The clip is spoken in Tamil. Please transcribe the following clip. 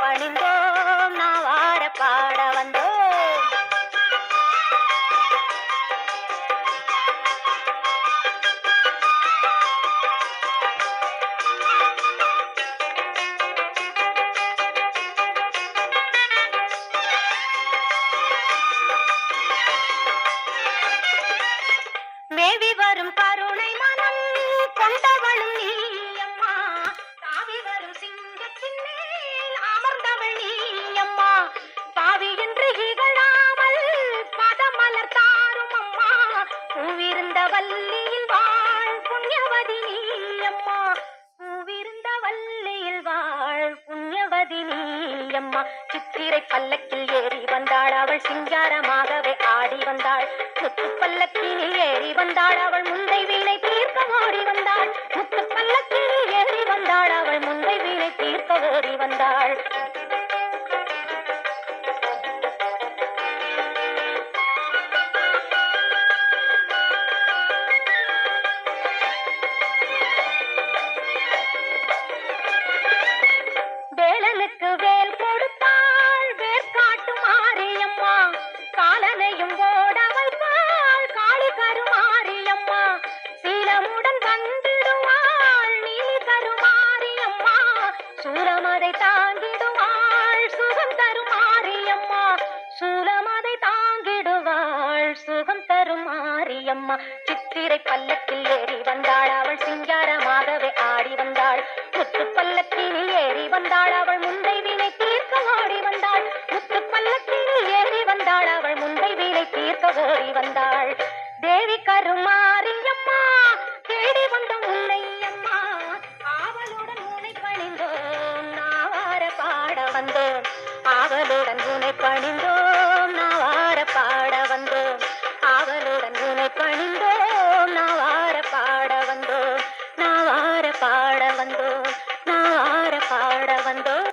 பணிந்தோம். துணை வார பாட வந்தோம். மேவி வரும் பா வல்லியில் வாழ் புண்ணியவதி நீ அம்மா. பூவிருந்த வல்லியில் வாழ் புண்ணியவதி நீ அம்மா. சித்திரை பல்லக்கில் ஏறி வந்தாள் அவள் சிங்காரமாகவே ஆடி வந்தாள். முத்து பல்லக்கில் ஏறி வந்தாள் அவள் முந்தை வீணை தீர்க்க ஓடி வந்தாள். முத்து பல்லக்கில் ஏறி வந்தாள் அவள் முந்தை வீணை தீர்க்க ஓடி வந்தாள். சூலமதை தாங்கிடுவாள் சுகம் தரும் தருமாரியம்மா சூலமதை தாங்கிடுவாள் சுகம் தரும் மாரியம்மா. சித்திரை பல்லக்கில் வந்தோம் ஆவலுடன் உன்னை பணிந்தோம். நான் வார பாட வந்தோம். ஆவலுடன் உன்னை பணிந்தோம். நான் வார பாட வந்தோம். நான் வார பாட வந்தோம். நான் வார பாட வந்தோம்.